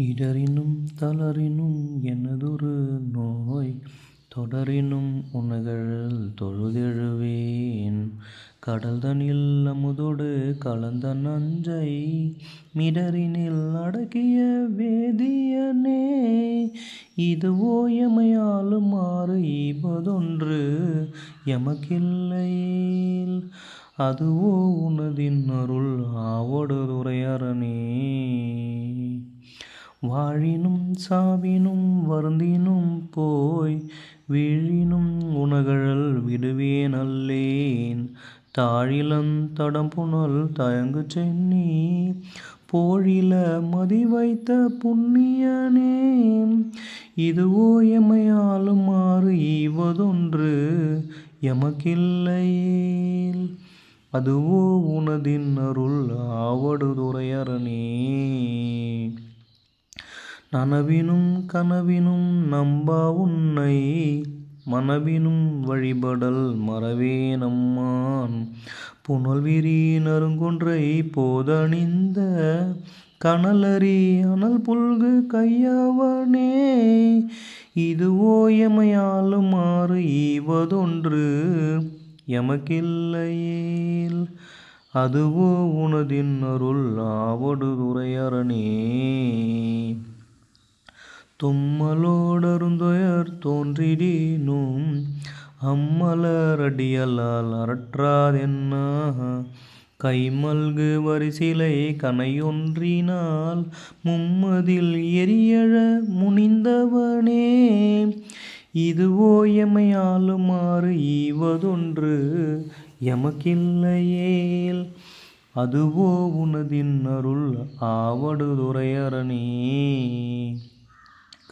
இடரினும் தளரினும் எனதொரு நோய் தொடரினும் உன்னகழல் தொழுதெழுவேன். கடல்தனில் அமுதோடு கலந்த நஞ்சை மிடரினில் அடக்கிய வேதியனே. இதுவோ மாறு ஈபதொன்று எமக்கில்லையில் அதுவோ உனதின் அருள் ஆவடுதுரையரணே வாழினும் சாவினும் வருந்தினும் போய் வீழினும் உனகழல் விடுவேன் அல்லேன் தாழிலந் தடம்புனல் தயங்கு சென்னி போழில மதிவைத்த புண்ணியனே. இதுவோ எமையாளுமாறு ஈவதொன்று எமக்கில்லையேல். அதுவோ உனதின் அருள் ஆவடுதுறையரணே நனவினும் கனவினும் நம்பா உன்னை மனவினும் வழிபடல் மறவேனம்மான் புனல்விரி நறுங்குன்றை போதணிந்த கனலரி அனல் புல்கு கையவனே இதுவோ எமையாளுமாறு ஈவதொன்று எமக்கில்லையேல். அதுவோ உனதின் அருள் ஆவடுதுரையரணே தும்மலோடருந்துயர் தோன்றிடீனும் அம்மலரடியலால் அரற்றாதென்ன கைமல்கு வரிசிலை கனையொன்றினால் மும்மதில் எரியழ முனிந்தவனே. இதுவோ எமையாளுமாறு ஈவதொன்று எமக்கில்லையேல். அதுவோ உனதின் அருள் ஆவடுதுரையரணே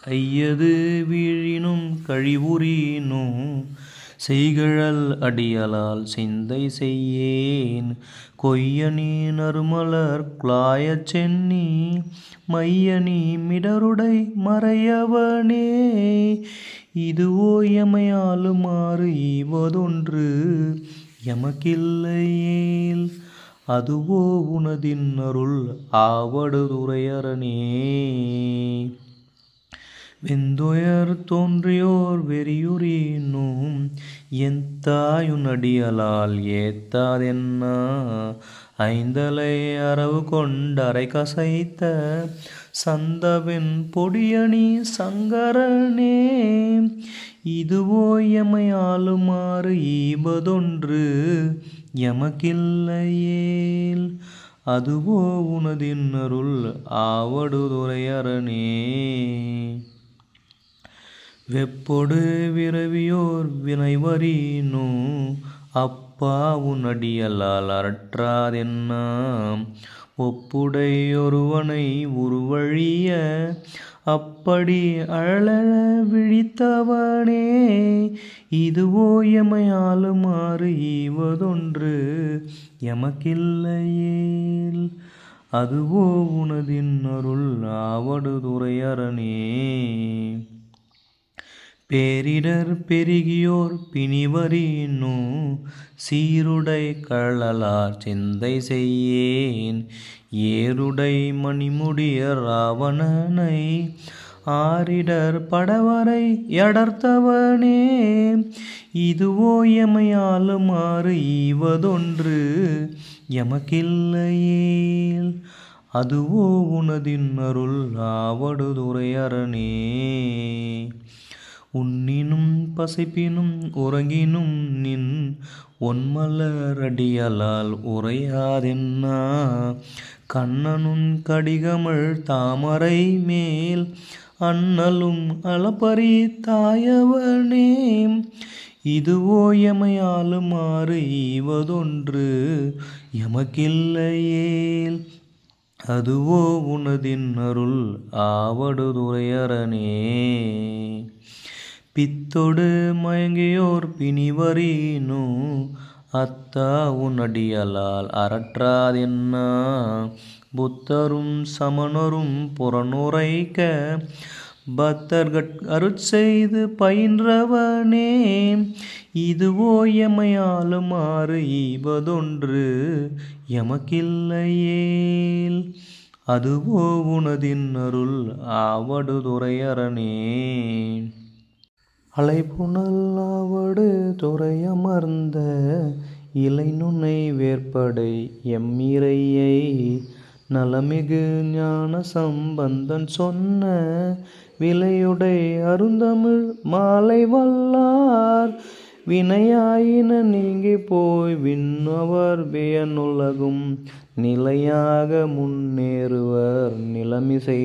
கையது வீழினும் கழிவுறினும் செய்கழல் அடியலால் சிந்தை செய்யேன். கொய்யனி நறுமலர் குழாய சென்னி மையனி மிடருடை மறையவனே. இதுவோ எமையாளுமாறு ஈவதொன்று எமக்கில்லையேல். அதுவோ உனதின் அருள் ஆவடுதுரையரனே வெந்துயர் தோன்றியோர் வெறியுறினும் எந்தாயுனடியலால் ஏத்தாதென்ன? ஐந்தலை அரவு கொண்டரை கசைத்த சந்தவின் பொடியணி சங்கரனே இதுவோ எமையாளுமாறு ஈபதொன்று எமக்கில்லையேல் அதுவோ உனதின் அருள் ஆவடுதுரையரணே வெப்பொடு விரவியோர் வினைவரீனோ அப்பா உனடியலால் அரற்றாதென்ன ஒப்புடையொருவனை உருவழிய அப்படி அழலழ விழித்தவனே. இதுவோ எமையாளுமாறு ஈவதொன்று எமக்கில்லையேல். அதுவோ உனதின் அருள் ஆவடுதுரையரணே பேரிடர் பெருகியோர் பிணிவரினோ? சீருடை கழலார் சிந்தை செய்யேன். ஏருடை மணிமுடிய ராவணனை ஆரிடர் படவரை எடர்த்தவனே இதுவோ எமையாளுமாறு ஈவதொன்று எமக்கில்லையேல். அதுவோ உனதின் அருள் ஆவடுதுரையரணே உன்னினும் பசைப்பினும் உறங்கினும் நின் ஒன்மலரடியலால் உரையாதென்னா கண்ணனும் கடிகமள் தாமரை மேல் அண்ணலும் அளப்பரி தாயவனே இதுவோ எமையாளுமாறு ஈவதொன்று எமக்கில்லையேல். அதுவோ உனதின் அருள் ஆவடுதுரையரனே பித்தொடு மயங்கியோர் பிணிவரீனோ அத்தா உனடியலால் அறற்றாதென்னா? புத்தரும் சமணரும் புறநுரைக்க பக்தர்கட் அருட்செய்து பயின்றவனே. இதுவோ எமையாளுமாறு ஈவதொன்று எமக்கில்லையேல். அதுவோ உனதின் அருள் ஆவடு துறையரணே அலைபுனல் ஆவடு துறையமர்ந்த இலைநுனை வேற்படை எம்மிறையை நலமிகு ஞான சம்பந்தன் சொன்ன விலையுடை அருந்தமிழ் மாலை வல்லார். வினையாயின நீங்கி போய் விண்ணவர் வியனுலகும் நிலையாக முன்னேறுவர் நிலமிசை